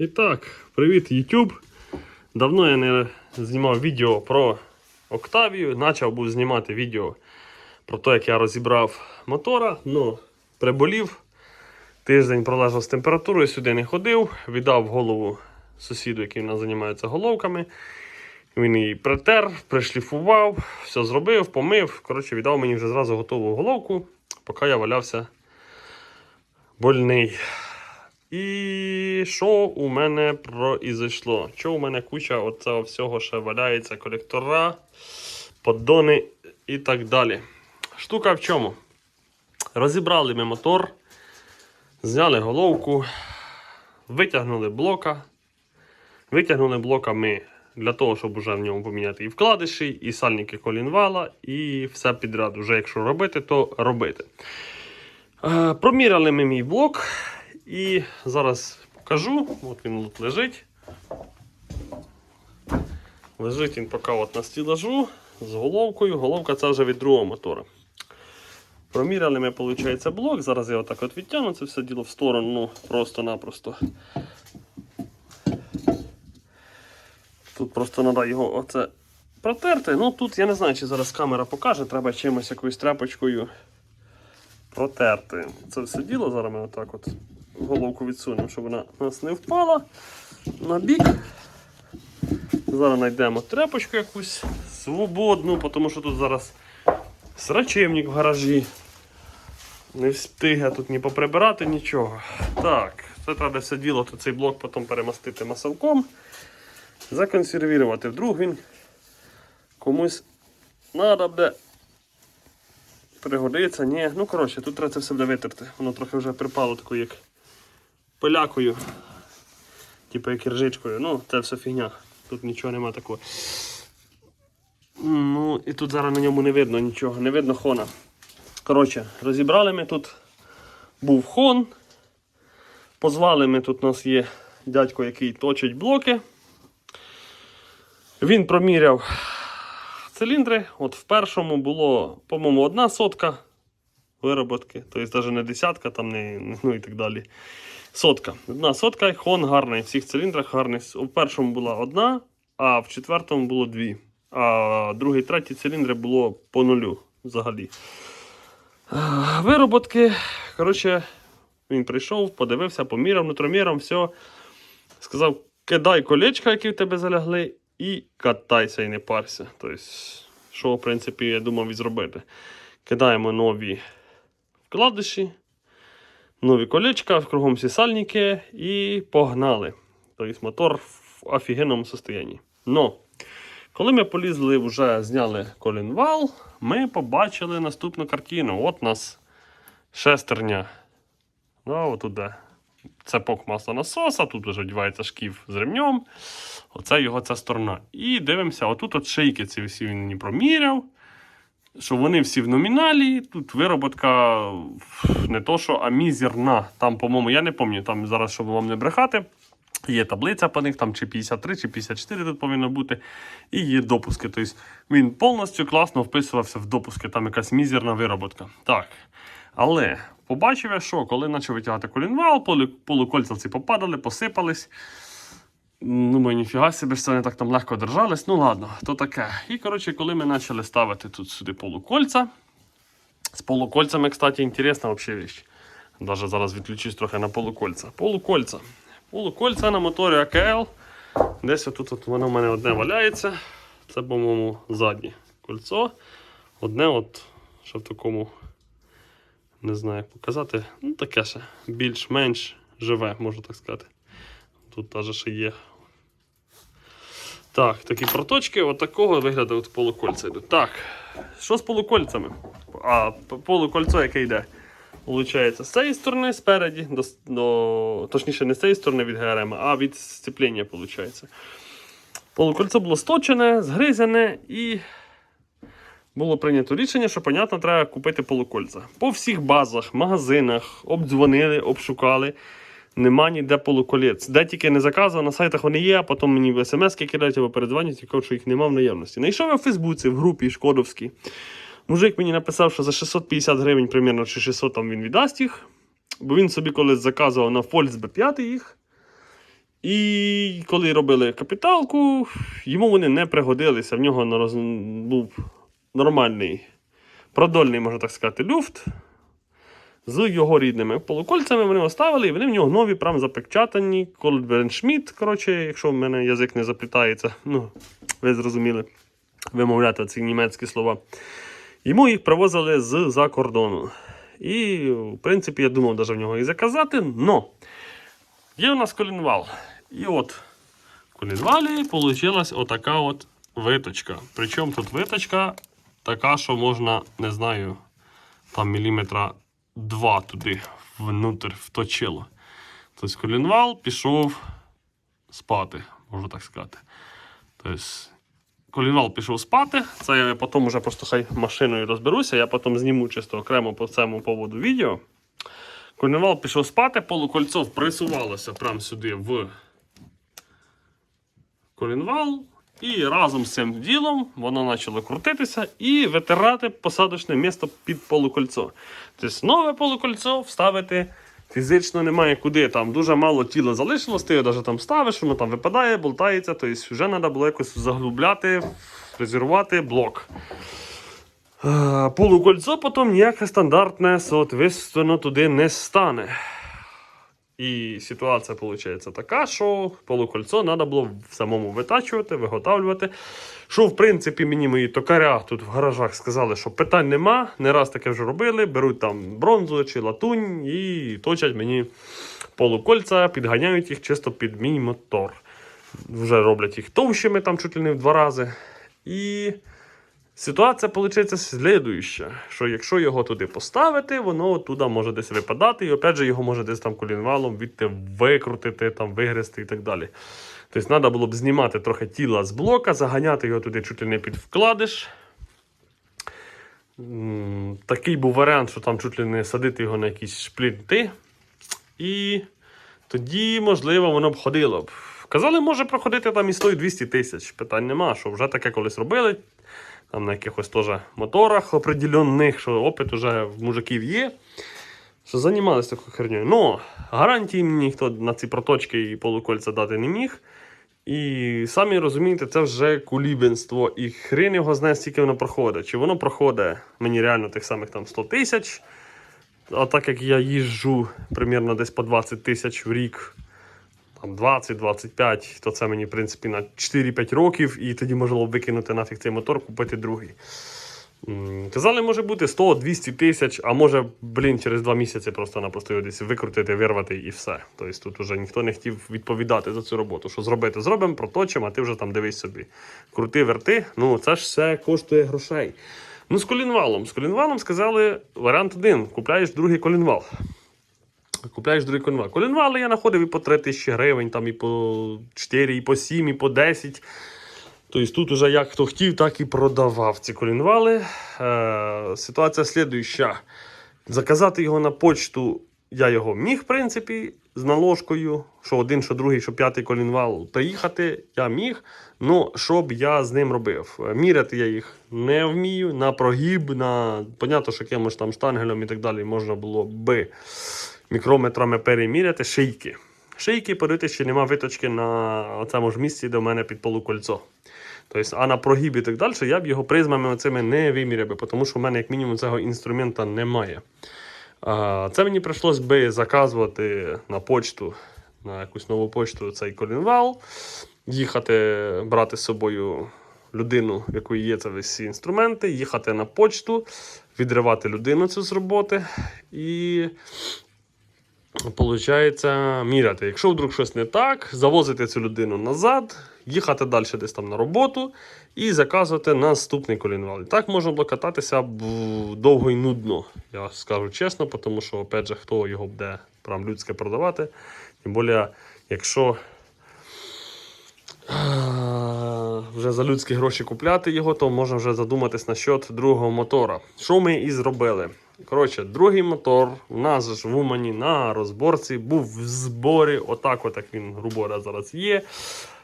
І так, привіт YouTube. Давно я не знімав відео про Октавію. Почав був знімати відео про те, як я розібрав мотора. Ну, приболів. Тиждень пролежав з температурою, сюди не ходив, віддав голову сусіду, який в нас займається головками. Він її притер, пришліфував, все зробив, помив. Коротше, віддав мені вже зразу готову головку, поки я валявся больний. І що у мене произошло? Що у мене куча оцього всього ще валяється, колектора, поддони і так далі. Штука в чому? Розібрали ми мотор, зняли головку, витягнули блока. Витягнули блока ми для того, щоб вже в ньому поміняти і вкладиші, і сальники колінвала, і все підряд. Вже якщо робити, то робити. Е, Проміряли ми мій блок. І зараз покажу. От він тут лежить. Лежить він поки от на стілажу з головкою. Головка це вже від другого мотора. Проміряли ми, виходить, блок. Зараз я отак от відтягну це все діло в сторону, ну, просто-напросто. Тут просто треба його оце протерти. Ну тут я не знаю, чи зараз камера покаже, треба чимось якоюсь тряпочкою протерти. Це все діло. Зараз ми отак от головку відсунемо, щоб вона нас не впала на бік. Зараз знайдемо тряпочку якусь свободну, тому що тут зараз срачевник в гаражі. Не встиге тут ні поприбирати, нічого. Так, це треба все діло, то цей блок потім перемастити масовком, законсервірувати. Вдруг він комусь треба буде пригодиться. Ні. Ну, коротше, тут треба це все буде витерти. Воно трохи вже припало такою, як пилякою. Типу як ржичкою. Ну, це все фігня. Тут нічого нема такого. Ну, і тут зараз на ньому не видно нічого, не видно хона. Коротше, розібрали ми тут. Був хон. Позвали ми тут у нас є дядько, який точить блоки. Він проміряв циліндри. От в першому було, по-моєму, одна сотка вироботки, тобто навіть не десятка, там не, ну і так далі. Сотка. Одна сотка, хон гарний, в всіх циліндрах гарний. У першому була одна, а в четвертому було дві. А другий, третій циліндри було по нулю взагалі. А, Вироботки. Коротше, він прийшов, подивився, поміряв нутроміром, все. Сказав, кидай колечка, які в тебе залягли, і катайся і не парся. Тобто, що, в принципі, я думав і зробити. Кидаємо нові вкладиші, нові колечка, кругом всі сальники і погнали. Тобто мотор в офігенному состоянні. Но, коли ми полізли, вже зняли колінвал, ми побачили наступну картину. От у нас шестерня. Ну, от туди. Цепок маслонасоса, тут вже одягається шків з ремнем. Оце його ця сторона. І дивимося, отут от шийки ці всі він мені проміряв. Що вони всі в номіналі. Тут вироботка не то, що, а мізерна. Там, по-моєму, я не пам'ятаю, там зараз, щоб вам не брехати. Є таблиця по них, там чи 53, чи 54 тут повинно бути. І є допуски. Тобто він повністю класно вписувався в допуски, там якась мізерна вироботка. Так. Але побачив я, що коли почав витягати колінвал, полу- полукольця попадали, посипались. Думаю, ніфіга собі ж це не так там легко держались. Ну ладно, то таке. І коротше, коли ми почали ставити тут сюди полукольця. З полукольцями, кстати, інтересна взагалі річ. Даже зараз відключусь трохи на полукольця. Полукольця. Полукольця на моторі АКЛ. Десь отут от воно в мене одне валяється. Це, по-моєму, заднє кольцо. Одне, от, що в такому, не знаю, як показати. Ну, таке ще більш-менш живе, можу так сказати. Тут теж ще є. Так, такі проточки, от такого вигляду от полукольця йдуть. Так, що з полукольцями? А полукольцо, яке йде? Получається, з цієї сторони спереді, до, до, точніше, не з цієї сторони від ГРМ, а від сцеплення, виходить. Полукольцо було сточене, згризене і було прийнято рішення, що, понятно, треба купити полукольця. По всіх базах, магазинах обдзвонили, обшукали. Нема ніде полуколець. Де тільки не заказував, на сайтах вони є, а потім мені в смс кидають або передзвонять кажуть, що їх нема в наявності. Знайшов я в Фейсбуці, в групі Шкодовській. Мужик мені написав, що за 650 гривень, примерно, чи 600 там він віддасть їх. Бо він собі колись заказував на Фольц B5 їх. І коли робили капіталку, йому вони не пригодилися. В нього був нормальний продольний, можна так сказати, люфт. З його рідними полукольцями вони оставили, і вони в нього нові, прям запечатані. Колдберншміт, коротше, якщо в мене язик не заплітається, ну, ви зрозуміли вимовляти ці німецькі слова. Йому їх привозили з-за кордону. І, в принципі, я думав навіть в нього і заказати, но є у нас колінвал. І от в колінвалі вийшла отака от виточка. Причому тут виточка така, що можна, не знаю, там міліметра два туди внутрь вточило. Тобто колінвал пішов спати, можна так сказати. Тобто, колінвал пішов спати. Це я потім вже просто хай машиною розберуся. Я потім зніму чисто окремо по цьому поводу відео. Колінвал пішов спати, полукольцо присувалося прямо сюди в колінвал. І разом з цим ділом воно почало крутитися і витирати посадочне місто під полукольцо. Тобто нове полукольцо вставити фізично немає куди. Там дуже мало тіла залишилось, ти його навіть там ставиш, воно там випадає, болтається. Тобто вже треба було якось заглубляти, фрезерувати блок. Е, Полукольцо потім ніяке стандартне, соответственно, туди не стане. І ситуація виходить така, що полукольцо треба було самому витачувати, виготовлювати. Що, в принципі, мені мої токаря тут в гаражах сказали, що питань нема. Не раз таке вже робили. Беруть там бронзу чи латунь і точать мені полукольця, підганяють їх чисто під мій мотор. Вже роблять їх товщими, там чуть ли не в два рази. І Ситуація виходить слідуюча, що якщо його туди поставити, воно туди може десь випадати, і опять же його може десь там колінвалом відти викрутити, там, вигризти і так далі. Тобто треба було б знімати трохи тіла з блока, заганяти його туди чуть не під вкладиш. Такий був варіант, що там чуть ли не садити його на якісь шплінти. І тоді, можливо, воно б ходило. Казали, може проходити там і 100-200 тисяч. Питань нема, що вже таке колись робили там на якихось теж моторах определенних, що опит уже в мужиків є. Що займалися такою хернею. Ну, гарантії мені ніхто на ці проточки і полукольця дати не міг. І самі розумієте, це вже кулібенство. І хрен його знає, скільки воно проходить. Чи воно проходить мені реально тих самих там 100 тисяч. А так як я їжджу примерно десь по 20 тисяч в рік, 20-25, то це мені, в принципі, на 4-5 років, і тоді б викинути нафіг цей мотор, купити другий. Казали, може бути 100-200 тисяч, а може, блін, через 2 місяці просто-напросто його десь викрутити, вирвати і все. Тобто тут уже ніхто не хотів відповідати за цю роботу. Що зробити? Зробимо, проточимо, а ти вже там дивись собі. Крути, верти, ну це ж все коштує грошей. Ну, з колінвалом. З колінвалом сказали варіант один: купляєш другий колінвал. Купляєш другий колінвал. Колінвали я знаходив і по 3 тисячі гривень, там і по 4, і по 7, і по 10. Тобто тут уже як хто хотів, так і продавав ці колінвали. Е, ситуація слідуюча. Заказати його на почту я його міг, в принципі, з наложкою, що один, що другий, що п'ятий колінвал приїхати, я міг. Ну, що б я з ним робив? Міряти я їх не вмію, на прогиб, на понятно, що якимось там штангелем і так далі можна було би мікрометрами переміряти шийки. Шийки подивити, чи нема виточки на цьому ж місці, де в мене під полукольцо. Тобто, а на прогиб і так далі я б його призмами оцими не виміряв, би, тому що в мене, як мінімум, цього інструмента немає. Це мені прийшлось би заказувати на почту, на якусь нову почту цей колінвал, їхати, брати з собою людину, в якої є це всі інструменти, їхати на почту, відривати людину цю з роботи і. Получається, міряти. Якщо вдруг щось не так, завозити цю людину назад, їхати далі десь там на роботу і заказувати наступний колінвал. Так можна було кататися довго і нудно, я скажу чесно, тому що, опять же, хто його буде прям людське продавати. Тим більше, якщо е, вже за людські гроші купляти його, то можна вже задуматись насчет другого мотора. Що ми і зробили? Коротше, другий мотор у нас в Умані на розборці був в зборі, отак, от як він, грубо зараз є.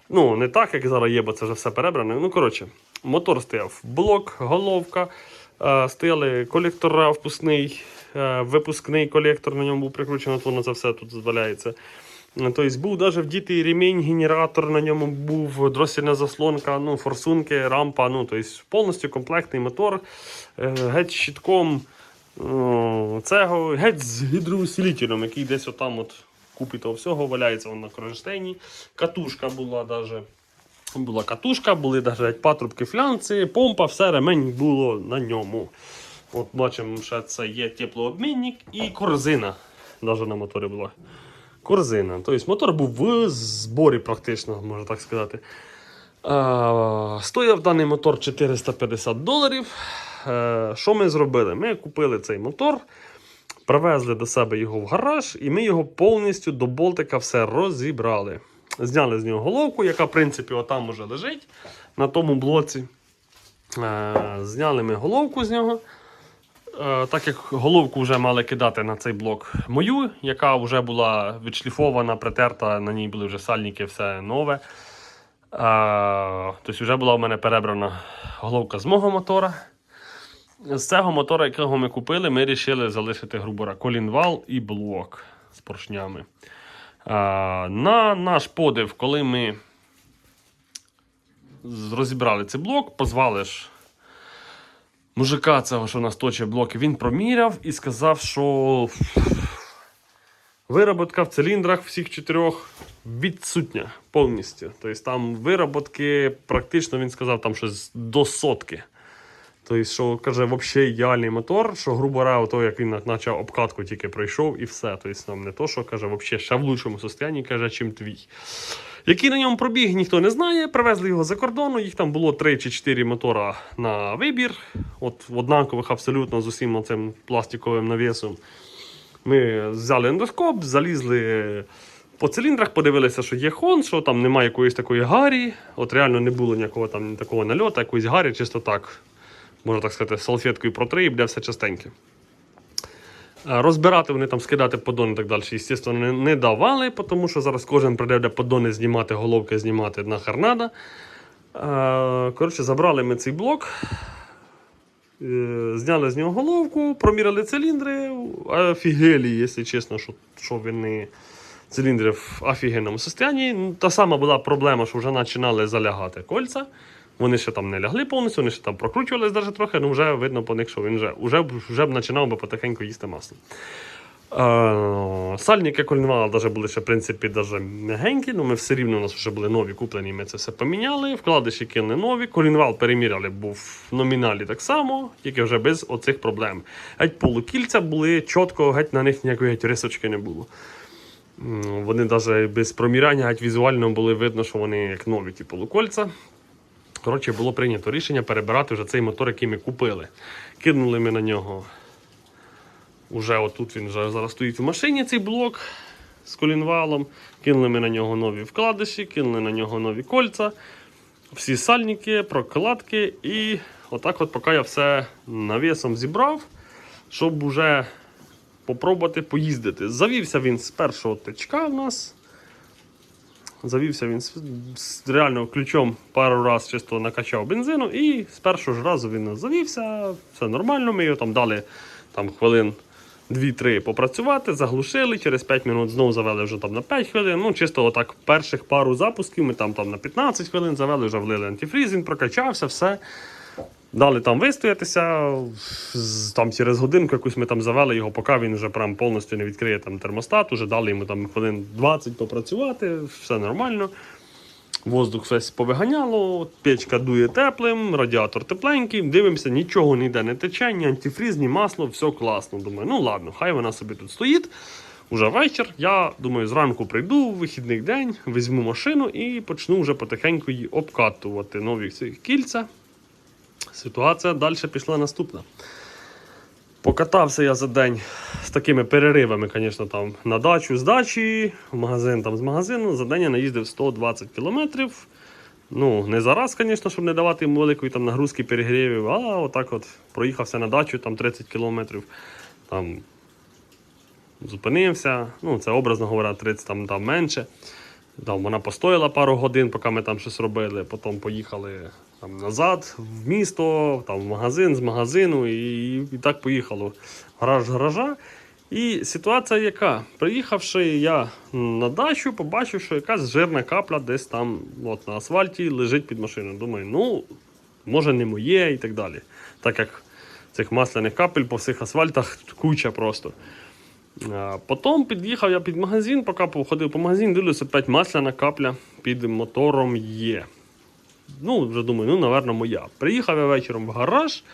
Ну, не так, як зараз є, бо це вже все перебране. Ну, коротше, мотор стояв блок, головка, е, стояли колектора впускний, е, випускний колектор на ньому був прикручений, от воно це все тут зваляється. Тобто був навіть вдітий ремінь, генератор, на ньому був дросільна заслонка, ну, форсунки, рампа, ну, тобто повністю комплектний мотор, е, геть щитком, о, цего, геть з гідроусилителем, який десь отам от купі того всього валяється он на кронштейні. Катушка була даже. Була катушка, були навіть патрубки флянці, помпа, все, ремень було на ньому. От бачимо, що це є теплообмінник і корзина. Навіть на моторі була. Корзина. Тобто мотор був в зборі практично, можна так сказати. Стояв даний мотор 450 доларів. Е, що ми зробили? Ми купили цей мотор, привезли до себе його в гараж, і ми його повністю до болтика все розібрали. Зняли з нього головку, яка, в принципі, отам уже лежить на тому блоці. Е, зняли ми головку з нього. Е, так як головку вже мали кидати на цей блок мою, яка вже була відшліфована, притерта, на ній були вже сальники, все нове. Тобто вже була в мене перебрана головка з мого мотора. З цього мотора, якого ми купили, ми вирішили залишити грубора колінвал і блок з поршнями. Е, на наш подив, коли ми розібрали цей блок, позвали ж мужика цього, що у нас точить блоки, він проміряв і сказав, що вироботка в циліндрах всіх чотирьох відсутня повністю. Тобто там вироботки, практично він сказав, там щось до сотки. Тобто, що каже, взагалі ідеальний мотор, що грубо говоря, ото, як він почав обкатку, тільки пройшов і все. Тобто, нам не то, що каже, взагалі ще в лучшому стані, каже, чим твій. Який на ньому пробіг, ніхто не знає. Привезли його за кордону. Їх там було 3 чи 4 мотора на вибір. От однакових абсолютно з усім цим пластиковим навісом. Ми взяли ендоскоп, залізли по циліндрах, подивилися, що є хон, що там немає якоїсь такої гарі. От реально не було ніякого там такого нальоту, якоїсь гарі, чисто так, можна так сказати, салфеткою протри і буде все частеньке. Е, Розбирати вони там, скидати подони і так далі, звісно, не, не давали, тому що зараз кожен прийде де подони знімати, головки знімати на харнада. Е, Коротше, забрали ми цей блок, е, зняли з нього головку, проміряли циліндри. Офігелі, якщо чесно, що, що вони циліндри в офігенному стані. Та сама була проблема, що вже починали залягати кольця. Вони ще там не лягли повністю, вони ще там прокручувались навіть трохи, ну вже видно по них, що він вже, вже, вже б починав би потихеньку їсти масло. Е, сальники кольнвала навіть були ще, в принципі, даже м'ягенькі, але ми все рівно у нас вже були нові куплені, ми це все поміняли. Вкладиші кинули нові. Колінвал переміряли, був в номіналі так само, тільки вже без оцих проблем. Геть полукільця були чітко, геть на них ніякої геть рисочки не було. Вони навіть без проміряння, геть візуально були видно, що вони як нові ті полукольця. Коротше, було прийнято рішення перебирати вже цей мотор, який ми купили. Кинули ми на нього. Уже отут він вже зараз стоїть в машині, цей блок з колінвалом. Кинули ми на нього нові вкладиші, кинули на нього нові кольця, всі сальники, прокладки. І отак, от, поки я все навісом зібрав, щоб уже попробувати поїздити. Завівся він з першого тичка в нас. Завівся він з, реально ключом пару разів чисто накачав бензину, і з першого ж разу він завівся, все нормально. Ми його там дали там, хвилин 2-3 попрацювати, заглушили, через 5 минут знову завели вже там на 5 хвилин. Ну, чисто отак перших пару запусків ми там, там на 15 хвилин завели, вже влили антифріз, він прокачався, все. Дали там вистоятися, там через годинку якусь ми там завели його, поки він вже прям повністю не відкриє там термостат, уже дали йому там хвилин 20 попрацювати, все нормально. Воздух весь повиганяло, печка дує теплим, радіатор тепленький. Дивимося, нічого ніде не тече, ні антифріз, ні масло, все класно. Думаю, ну ладно, хай вона собі тут стоїть. Уже вечір. Я думаю, зранку прийду, в вихідний день, візьму машину і почну вже потихеньку її обкатувати нові кільця. Ситуація далі пішла наступна. Покатався я за день з такими переривами, звісно, там на дачу з дачі, в магазин там з магазину. За день я наїздив 120 кілометрів. Ну, не зараз, звісно, щоб не давати йому великої там нагрузки перегрівів, а отак от проїхався на дачу там 30 кілометрів. Там зупинився. Ну, це образно говоря, 30 там, там менше. Там вона постояла пару годин, поки ми там щось робили. Потім поїхали там, назад в місто, там, в магазин з магазину, і, і так поїхало. Гараж гаража. І ситуація яка? Приїхавши я на дачу, побачив, що якась жирна капля десь там от, на асфальті лежить під машиною. Думаю, ну, може не моє і так далі. Так як цих масляних капель по всіх асфальтах куча просто. Потім під'їхав я під магазин, поки походив по магазин, дивлюся, опять масляна капля під мотором є. Ну, вже думаю, ну, напевно, моя. Приїхав я вечором в гараж,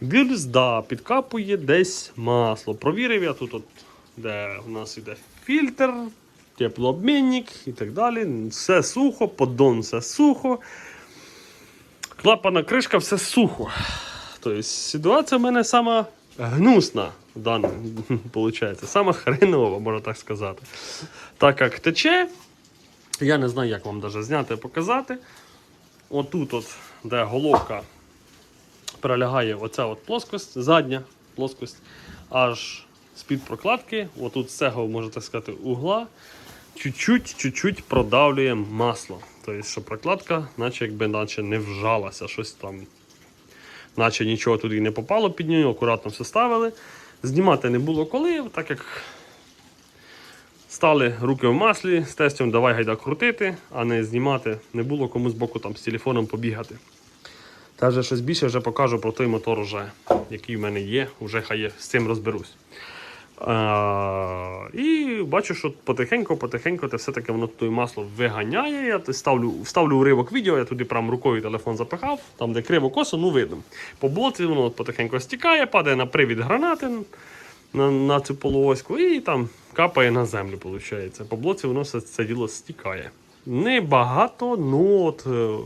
дивлюсь, підкапує десь масло. Провірив я тут, от, де у нас іде фільтр, теплообмінник і так далі. Все сухо, поддон все сухо. Клапана кришка, все сухо. Тобто ситуація в мене сама гнусна даному, виходить. Сама хренова, можна так сказати. Так як тече, я не знаю, як вам даже зняти і показати. Отут, от, де головка пролягає оця от плоскость, задня плоскость, аж з-під прокладки, отут з цього, можна так сказати, угла, чуть-чуть, продавлює масло. Тобто, що прокладка, наче якби наче не вжалася, щось там, наче нічого туди не попало під нею, акуратно все ставили. Знімати не було коли, так як стали руки в маслі, з тестом давай гайда крутити, а не знімати. Не було кому з боку там з телефоном побігати. Та вже щось більше вже покажу про той мотор, уже, який в мене є, вже хай я з цим розберусь. А, і бачу, що потихеньку-потихеньку те все-таки воно той масло виганяє. Я ставлю, вставлю уривок відео, я туди прям рукою телефон запихав, там де криво косо, ну видно. По блоці воно потихеньку стікає, падає на привід гранати на, на цю полуоську і там капає на землю. Виходить. По блоці воно все це діло стікає. Небагато, ну от. е,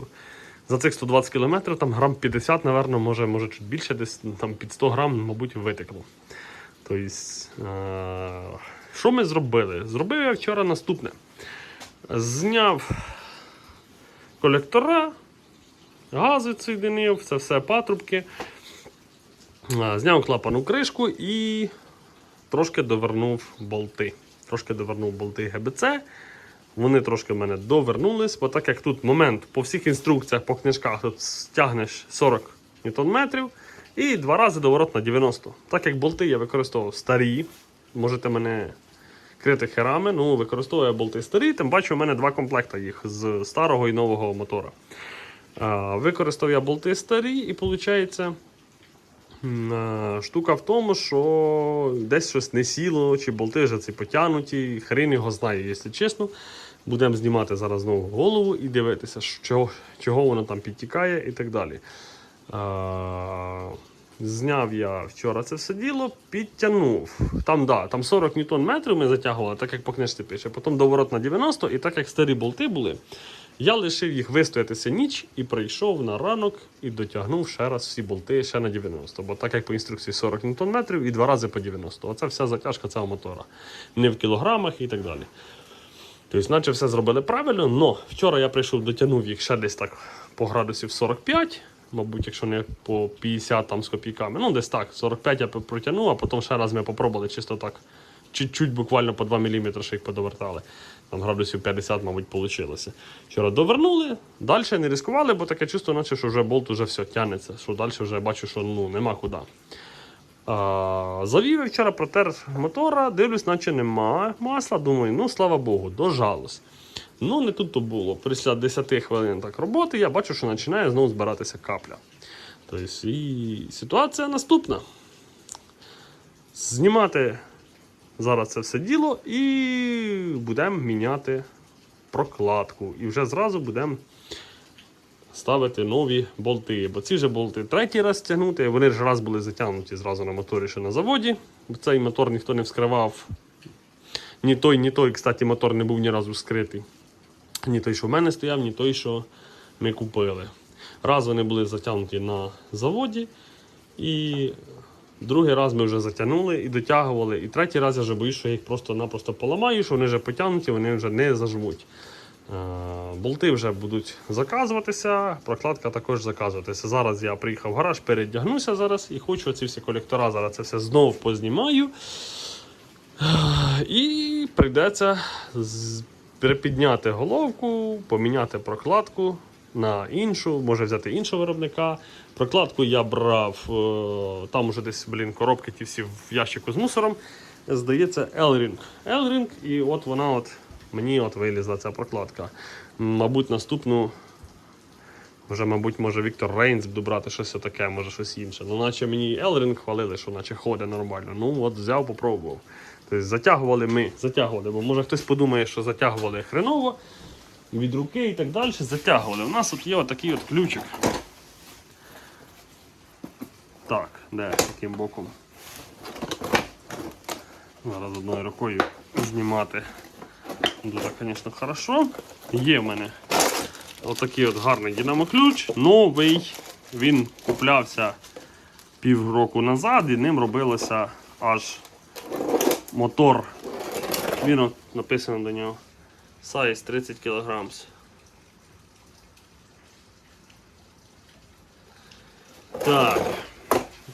За цих 120 км там грам 50, напевно, може, може чуть більше, десь там під 100 грам, мабуть, витекло. Тобто, е, що ми зробили? Зробив я вчора наступне. Зняв колектора, гази відсоєдинив, це все патрубки. Е, Зняв клапану кришку і трошки довернув болти. Трошки довернув болти ГБЦ. Вони трошки в мене довернулись, бо так як тут момент по всіх інструкціях, по книжках тут стягнеш 40 ньютон-метрів і два рази доворот на 90. Так як болти я використовував старі, можете мене крити херами, ну використовую я болти старі, тим бачу, у мене два комплекти їх з старого і нового мотора. Використав я болти старі, і виходить. Е, Штука в тому, що десь щось не сіло, чи болти вже ці потягнуті, хрен його знає, якщо чесно. Будемо знімати зараз знову голову і дивитися, що, чого воно там підтікає і так далі. А, зняв я вчора це все діло, підтягнув. Там, да, там 40 ньютон метрів ми затягували, так як по книжці пише. Потім доворот на 90, і так як старі болти були, я лишив їх вистоятися ніч і прийшов на ранок і дотягнув ще раз всі болти ще на 90. Бо так як по інструкції 40 ньютон метрів і два рази по 90. Оце вся затяжка цього мотора. Не в кілограмах і так далі. Тобто, наче все зробили правильно, але вчора я прийшов, дотягнув їх ще десь так по градусів 45, мабуть, якщо не по 50 там з копійками. Ну, десь так, 45 я протягнув, а потім ще раз ми попробували чисто так. Чуть-чуть буквально по 2 мм ще їх подовертали. Там градусів 50, мабуть, вийшло. Вчора довернули, далі не ризикували, бо таке чувство, наче що вже болт вже все тягнеться. Що далі вже бачу, що ну, нема куди. А, завів я вчора протер мотора, дивлюсь, наче нема масла. Думаю, ну слава Богу, дожалось. Ну, не тут то було. Після 10 хвилин так роботи я бачу, що починає знову збиратися капля. Тобто, і ситуація наступна. Знімати зараз це все діло і будемо міняти прокладку. І вже зразу будемо ставити нові болти. Бо ці ж болти третій раз тягнути, вони ж раз були затягнуті зразу на моторі ще на заводі. Бо цей мотор ніхто не вскривав. Ні той, ні той, кстати, мотор не був ні разу скритий. Ні той, що в мене стояв, ні той, що ми купили. Раз вони були затягнуті на заводі, і другий раз ми вже затягнули і дотягували. І третій раз я вже боюсь, що я їх просто-напросто поламаю, що вони вже потягнуті, вони вже не зажмуть. Е, Болти вже будуть заказуватися, прокладка також заказуватися. Зараз я приїхав в гараж, передягнуся зараз і хочу ці всі колектора. Зараз це все знову познімаю. Е, І прийдеться перепідняти головку, поміняти прокладку на іншу, може взяти іншого виробника. Прокладку я брав, е, там уже десь блін, коробки ті всі в ящику з мусором. здається. Elring, і от вона от мені от вилізла ця прокладка. Мабуть, наступну. Вже, мабуть, може Віктор Рейнс буду брати щось таке, може щось інше. Ну, наче мені Elring хвалили, що наче ходить нормально. Ну, от взяв, попробував. Тобто затягували ми, затягували, бо може хтось подумає, що затягували хреново від руки і так далі. Затягували. У нас тут є отакий от ключик. Так, де яким боком? Зараз одною рукою знімати. Дуже, звісно, хорошо. Є в мене отакий от гарний динамоключ. Новий. Він куплявся півроку назад і ним робилося аж мотор. Він от написано до нього. Size 30 кг. Так.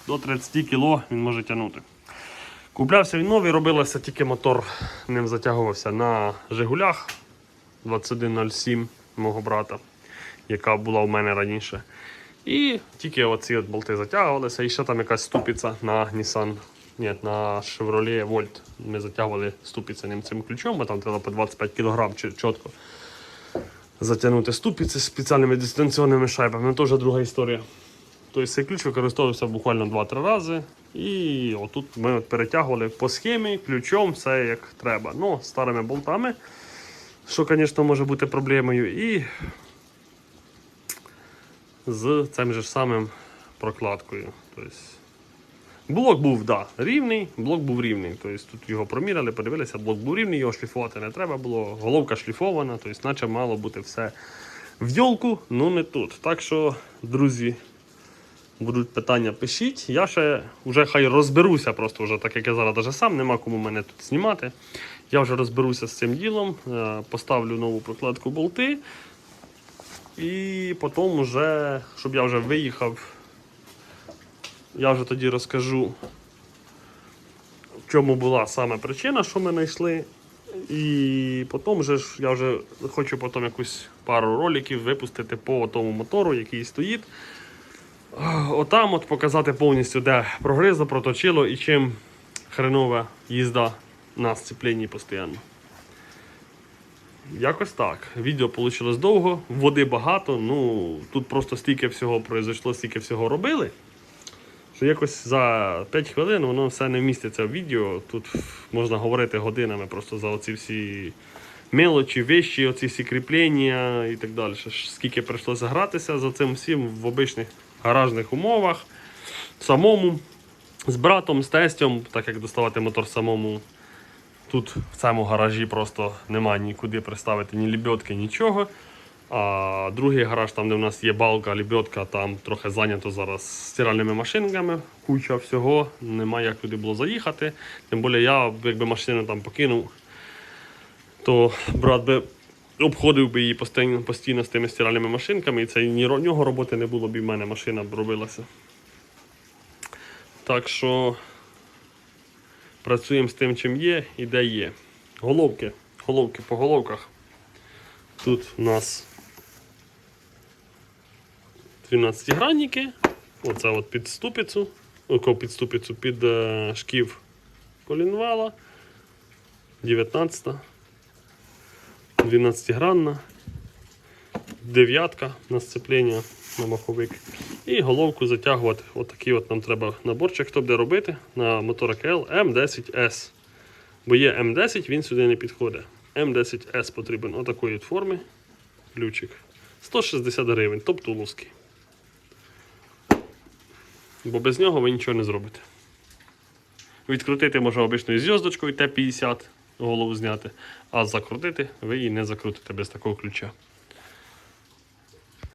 До 30 кг він може тягнути. Куплявся він новий, робилося тільки мотор ним затягувався на Жигулях 2107 мого брата, яка була у мене раніше. І тільки оці от болти затягувалися, і ще там якась ступиця на Nissan. Ні, на Chevrolet Volt. Ми затягували ступиця ним цим ключом, бо там треба по 25 кг чітко затягнути ступиці з спеціальними дистанційними шайбами. То вже друга історія. Тобто цей ключ використовувався буквально 2-3 рази. І отут ми от перетягували по схемі, ключом, все як треба. Ну, старими болтами, що, звісно, може бути проблемою. І з цим же самим прокладкою. Тобто, блок був, да, рівний, блок був рівний. Тобто тут його проміряли, подивилися, блок був рівний, його шліфувати не треба було. Головка шліфована, тобто, наче мало бути все в йолку, ну не тут. Так що, друзі, будуть питання, пишіть. Я ще вже хай розберуся, просто вже так як я зараз даже сам, нема кому мене тут знімати. Я вже розберуся з цим ділом, е, поставлю нову прокладку болти. І потім вже, щоб я вже виїхав, я вже тоді розкажу, в чому була саме причина, що ми знайшли. І потім вже ж я вже хочу потім якусь пару роликів випустити по тому мотору, який стоїть. Отам от показати повністю, де прогризло, проточило і чим хренова їзда на сцепленні постійно. Якось так. Відео вийшло довго, води багато, ну тут просто стільки всього произошло, стільки всього робили. Що якось за 5 хвилин воно все не вміститься в відео. Тут можна говорити годинами просто за оці всі мелочі, вещі, оці всі кріплення і так далі. Скільки прийшлося гратися за цим всім в обичних гаражних умовах, самому, з братом, з тестем, так як доставати мотор самому. Тут в цьому гаражі просто немає нікуди приставити ні лебедки, нічого. А другий гараж, там де в нас є балка, лебедка, там трохи зайнято зараз стиральними машинками, куча всього, немає як туди було заїхати. Тим більше я, якби машину там покинув, то брат би обходив би її постійно, постійно з тими стиральними машинками, і це ні нього роботи не було б і в мене машина б робилася. Так що працюємо з тим, чим є і де є. Головки. Головки по головках. Тут у нас 12 гранники. Оце от під ступицю. Око під ступицю під е, шків колінвала. 19. 12 гранна. Дев'ятка на сцеплення на маховик. І головку затягувати. Отакий от нам треба наборчик, хто буде робити на мотор АКЛ М10S. Бо є М10, він сюди не підходить. М10S потрібен отакої от форми. Ключик. 160 гривень, тобто луски. Бо без нього ви нічого не зробите. Відкрутити можна обичною зв'язочкою Т-50, голову зняти, а закрутити ви її не закрутите без такого ключа.